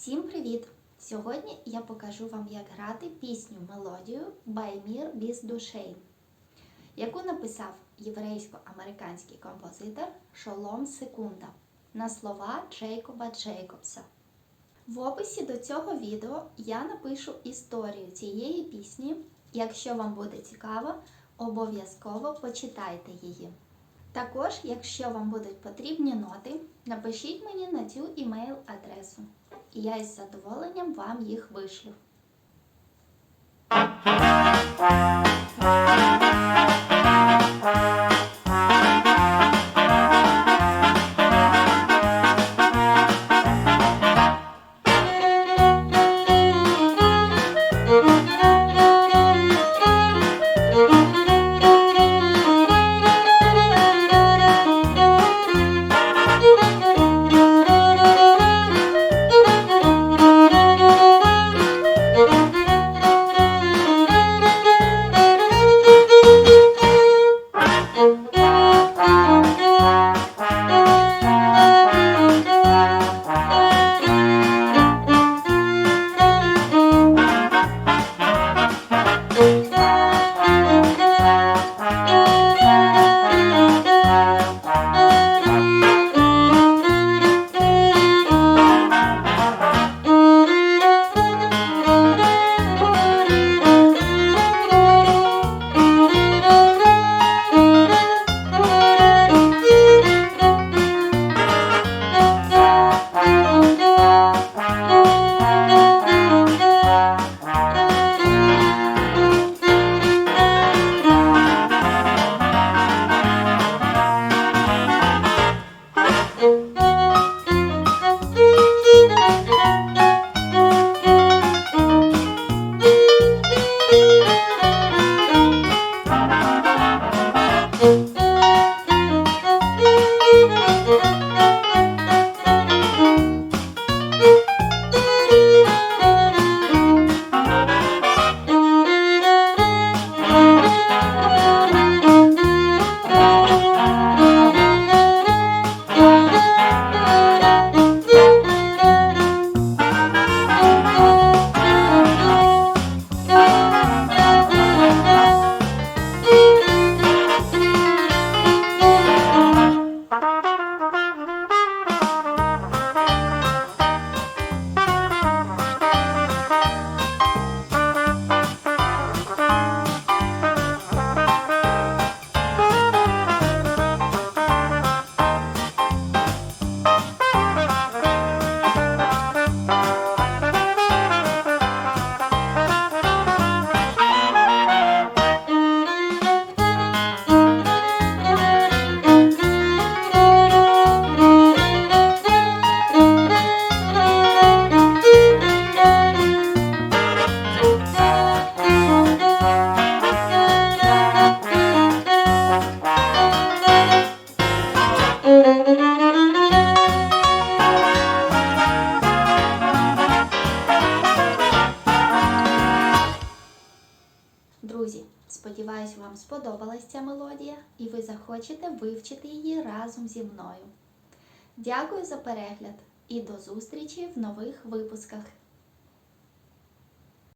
Всім привіт! Сьогодні я покажу вам, як грати пісню мелодію Баймір біз душей, яку написав єврейсько-американський композитор Шолом Секунда на слова Джейкоба Джейкобса. В описі до цього відео я напишу історію цієї пісні. Якщо вам буде цікаво, обов'язково почитайте її. Також, якщо вам будуть потрібні ноти, напишіть мені на цю імейл-адресу, і я із задоволенням вам їх вишлю. Друзі, сподіваюсь, вам сподобалась ця мелодія і ви захочете вивчити її разом зі мною. Дякую за перегляд і до зустрічі в нових випусках.